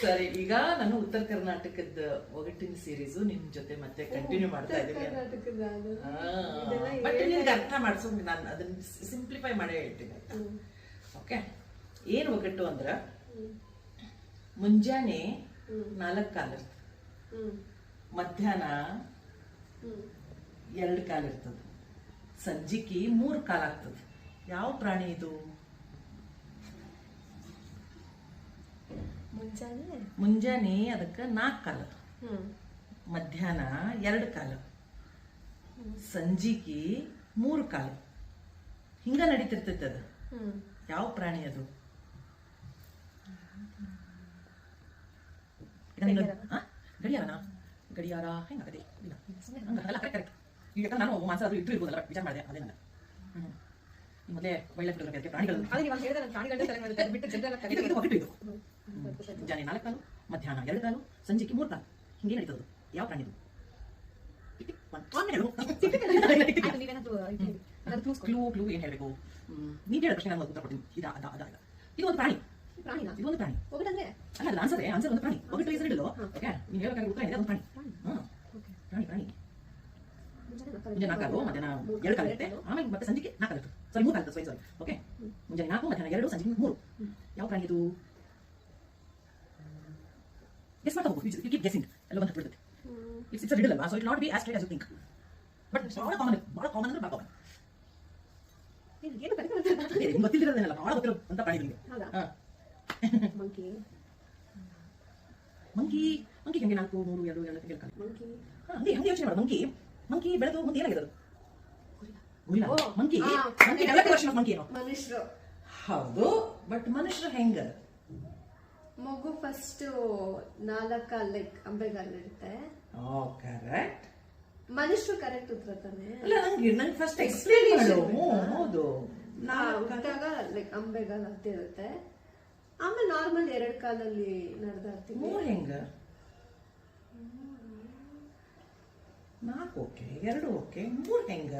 ಸರಿ ಈಗ ನಾನು ಉತ್ತರ ಕರ್ನಾಟಕದ ಒಗಟಿನ ಸೀರೀಸು ನಿಮ್ ಜೊತೆ ಮತ್ತೆ ಕಂಟಿನ್ಯೂ ಮಾಡ್ತಾ ಇದ್ದೀನಿ ಬಟ್ ನಿನ್ಗೆ ಅರ್ಥ ಮಾಡಿಸೋದು ನಾನು ಅದನ್ನ ಸಿಂಪ್ಲಿಫೈ ಮಾಡೇ ಹೇಳ್ತೀನಿ ಓಕೆ ಏನ್ ಒಗಟ್ಟು ಅಂದ್ರ ಮುಂಜಾನೆ ನಾಲ್ಕು ಕಾಲ ಇರ್ತದೆ. ಮಧ್ಯಾಹ್ನ ಎರಡು ಕಾಲ ಇರ್ತದೆ. ಸಂಜಿಕಿ ಮೂರು ಕಾಲ ಆಗ್ತದೆ. ಯಾವ ಪ್ರಾಣಿ ಇದು? ಮುಂಜಾನೆ? ಮುಂಜಾನೆ ಅದಕ್ಕೆ ನಾಲ್ಕು ಕಾಲ. ಮಧ್ಯಾಹ್ನ ಎರಡು ಕಾಲ. ಸಂಜಿಕಿ ಮೂರು ಕಾಲ. ಹಿಂಗ ನಡೀತಿರ್ತೈತೆ ಅದು. ಯಾವ ಪ್ರಾಣಿ ಅದು? ಗಡಿಯಾರ. ಗಡಿಯಾರನಾ? ಗಡಿಯಾರ ಹೆಂಗಾಗದೆ? ಇಲ್ಲ. ಕರೆಕ್ಟ್. ಈಗ ನಾನು ಮಾಂಸ ಅದು ಇದ್ದು ಇರ್ಬೋದಲ್ಲ ವಿಚಾರ ಮಾಡಿದೆ ಅದೇ ನನ್ನ. ಮೊದಲೇ ಒಳ್ಳೆ ಪ್ರಾಣಿಗಳು. ಬಿಟ್ಟು ಮುಂಜಾನೆ ನಾಲ್ಕು ಕಾಲು ಮಧ್ಯಾಹ್ನ ಎರಡು ಕಾಲು ಸಂಜೆಗೆ ಮೂರು ಕಾಲು ಹಿಂಗೆ ನಡೀತದ್ದು. ಯಾವ ಪ್ರಾಣಿದು. ಕ್ಲೂ ಕ್ಲೂ ಏನ್ ಹೇಳಬೇಕು? ನೀವ್ ಹೇಳ ಪ್ರಶ್ನೆ ನಾನು ಉತ್ತರ ಕೊಡ್ತೀನಿ. ಇದ ಅದ ಅದ ಅದ. ಇದು ಒಂದು ಪ್ರಾಣಿ. ಇದು ಒಂದು ಪ್ರಾಣಿ. ಒಗಟಂದ್ರೆ? ಅಲ್ಲ ಅದು ಆನ್ಸರ್ ಆನ್ಸರ್ ಒಂದು ಪ್ರಾಣಿ. ಒಗಟು ಹೆಸರು ಇಡಲು ಓಕೆ ನೀವು ಹೇಳಬೇಕಾದ್ರೆ ಉತ್ತರ ಇದೆ ಅದೊಂದು ಪ್ರಾಣಿ. ಪ್ರಾಣಿ. ಪ್ರಾಣಿ ಮುಂಜಾನೆ ನಾಲ್ಕು ಮಧ್ಯಾಹ್ನ ಎರಡು ಕಾಲ ಇರುತ್ತೆ ಆಮೇಲೆ ಮತ್ತೆ ಸಂಜೆಗೆ ನಾಲ್ಕು ಸಾರಿ ಮೂರು ಕಾಲ ಸಾರಿ ಸಾರಿ ಓಕೆ ಮುಂಜಾನೆ ನಾಲ್ಕು ಮಧ್ಯಾಹ್ನ ಎರಡು ಸಂಜೆ ಮೂರು. ಯಾವ ಪ್ರಾಣಿ ಇದು? ಗೆಸ್ ಮಾಡ್ತಾ ಹೋಗು ಯು ಕೀಪ್ ಗೆಸಿಂಗ್ ಎಲ್ಲ ಬಂದು ಬಿಡುತ್ತೆ ಇಟ್ಸ್ ಇಟ್ಸ್ ರಿಡಲ್ ಅಲ್ವಾ so it not be as straight as you think but ಬಹಳ ಕಾಮನ್ ಬಹಳ ಕಾಮನ್ ಅಂದ್ರೆ ಬಹಳ ಕಾಮನ್ ಏನು ನಿಮ್ಗೆ ಗೊತ್ತಿಲ್ಲದಿರೋದೇನಲ್ಲ ಬಹಳ ಗೊತ್ತಿರೋ ಅಂತ ಪ್ರಾಣಿ ನಿಮಗೆ ಮಂಕಿ ಮಂಕಿ ಮಂಕಿ ಹೆಂಗೆ ನಾಲ್ಕು ಮೂರು ಎರಡು ಎರಡು ಕಾಲ ಮಂಕಿ ಹಂಗೆ ಹಂಗೆ ಯೋಚನೆ ಮಾಡು ಮಂಕಿ ಮಂಕಿ ಬೆಳೆದು ಮುಂದೆ ಏನಾಗಿದೆ ಅದು ಗುರಿಲ್ಲ ಮಂಕಿ ಮಂಕಿ ಡೆವಲಪ್ ವರ್ಷ ಮಂಕಿ ಏನು ಮನುಷ್ಯರು ಹೌದು ಬಟ್ ಮನುಷ್ಯರು ಹೆಂಗ ಮಗು ಫಸ್ಟ್ ನಾಲ್ಕ ಲೈಕ್ ಅಂಬೆಗಾಲ್ ಇರುತ್ತೆ ಓ ಕರೆಕ್ಟ್ ಮನುಷ್ಯರು ಕರೆಕ್ಟ್ ಉತ್ತರ ತಾನೆ? ಅಲ್ಲ ನಂಗೆ ನಂಗೆ ಫಸ್ಟ್ ಎಕ್ಸ್ಪ್ಲೇನ್ ಮಾಡು. ಹೌದು. ಹುಟ್ಟಾಗ ಲೈಕ್ ಅಂಬೆಗಾಲ್ ಅಂತ ಇರುತ್ತೆ. ಆಮೇಲೆ ನಾರ್ಮಲ್ ಎರಡ್ ಕಾಲಲ್ಲಿ ನಡೆದಾಡ್ತೀವಿ ಮೂರು ಹೆಂಗ? ನಾಲ್ಕು ಓಕೆ ಎರಡು ಓಕೆ ಮೂರು ಹೆಂಗ?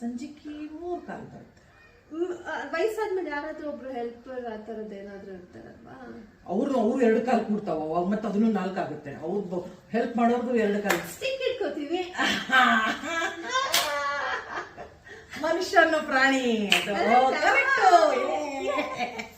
ಸಂಜಿಕಿ ಮೂರು ಕಾಲ್ ಬರುತ್ತೆ. ವಯಸ್ಸಾದ್ಮೇಲೆ ಯಾರಾದ್ರೂ ಒಬ್ರು ಹೆಲ್ಪರ್ ಆ ತರದ್ ಏನಾದ್ರೂ ಇರ್ತಾರಲ್ವಾ ಅವ್ರು ಅವ್ರು ಎರಡು ಕಾಲು ಕೂಡ್ತಾವ ಅವಾಗ ಮತ್ತೆ ಅದನ್ನು ನಾಲ್ಕು ಆಗುತ್ತೆ ಅವ್ರದ್ದು ಹೆಲ್ಪ್ ಮಾಡೋರ್ದು ಎರಡು ಕಾಲು ಸ್ಟಿಕ್ ಇಟ್ಕೋತೀವಿ ಮನುಷ್ಯ ಅನ್ನೋ ಪ್ರಾಣಿ ಅದು. Correct. Correct.